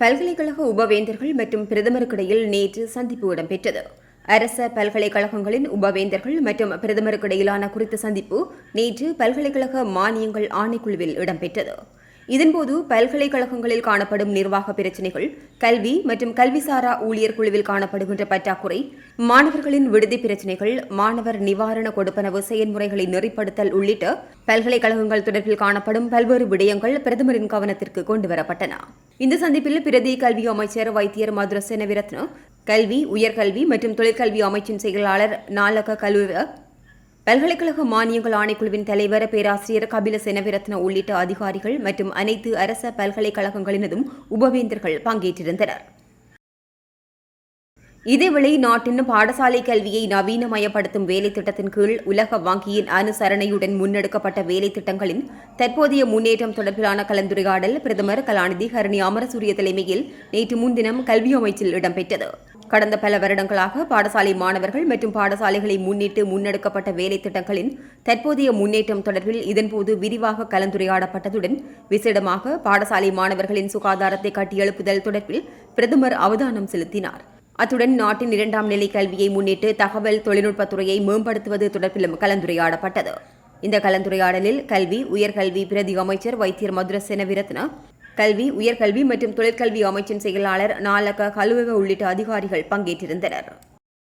பல்கலைக்கழக உபவேந்தர்கள் மற்றும் பிரதமருக்கிடையில் நேற்று சந்திப்பு இடம்பெற்றது. அரச பல்கலைக்கழகங்களின் உபவேந்தர்கள் மற்றும் பிரதமருக்கிடையிலான குறித்த சந்திப்பு நேற்று பல்கலைக்கழக மானியங்கள் ஆணைக்குழுவில் இடம்பெற்றது. இதன்போது பல்கலைக்கழகங்களில் காணப்படும் நிர்வாக பிரச்சினைகள் கல்வி மற்றும் கல்விசாரா ஊழியர் குழுவில் காணப்படுகின்ற பற்றாக்குறை மாணவர்களின் விடுதி பிரச்சினைகள் மாணவர் நிவாரண கொடுப்பனவு செயல்முறைகளை நெறிப்படுத்தல் உள்ளிட்ட பல்கலைக்கழகங்கள் தொடர்பில் காணப்படும் பல்வேறு விடயங்கள் பிரதமரின் கவனத்திற்கு கொண்டுவரப்பட்டன இந்த சந்திப்பில் பிரதி கல்வி அமைச்சர் வைத்தியர் மதுர செனவிரத்ன கல்வி உயர்கல்வி மற்றும் தொழிற்கல்வி அமைச்சின் செயலாளர் நாலக கலுவ பல்கலைக்கழக மானியங்கள் ஆணைக்குழுவின் தலைவர் பேராசிரியர் கபில செனவிரத்ன உள்ளிட்ட அதிகாரிகள் மற்றும் அனைத்து அரச பல்கலைக்கழகங்களினதும் உபவேந்தர்கள் பங்கேற்றிருந்தனர். இதேவேளை நாட்டின் பாடசாலை கல்வியை நவீனமயப்படுத்தும் வேலை திட்டத்தின் கீழ் உலக வங்கியின் அனுசரணையுடன் முன்னெடுக்கப்பட்ட வேலை திட்டங்களின் தற்போதைய முன்னேற்றம் தொடர்பிலான கலந்துரையாடல் பிரதமர் கலாநிதி ஹரணி அமரசூரிய தலைமையில் நேற்று முன்தினம் கல்வி அமைச்சில் இடம்பெற்றது. கடந்த பல வருடங்களாக பாடசாலை மாணவர்கள் மற்றும் பாடசாலைகளை முன்னிட்டு முன்னெடுக்கப்பட்ட வேலை திட்டங்களின் தற்போதைய முன்னேற்றம் தொடர்பில் இதன்போது விரிவாக கலந்துரையாடப்பட்டதுடன் விசேடமாக பாடசாலை மாணவர்களின் சுகாதாரத்தை கட்டியெழுப்புதல் தொடர்பில் பிரதமர் அவதானம் செலுத்தினார். அத்துடன் நாட்டின் இரண்டாம் நிலை கல்வியை முன்னிட்டு தகவல் தொழில்நுட்பத்துறையை மேம்படுத்துவது தொடர்பிலும் கலந்துரையாடப்பட்டது. இந்த கலந்துரையாடலில் கல்வி உயர்கல்வி பிரதி அமைச்சர் வைத்தியர் மதுர செனவிரத்ன கல்வி உயர்கல்வி மற்றும் தொழிற்கல்வி அமைச்சின் செயலாளர் நாலக கலுவக உள்ளிட்ட அதிகாரிகள் பங்கேற்றிருந்தனர்.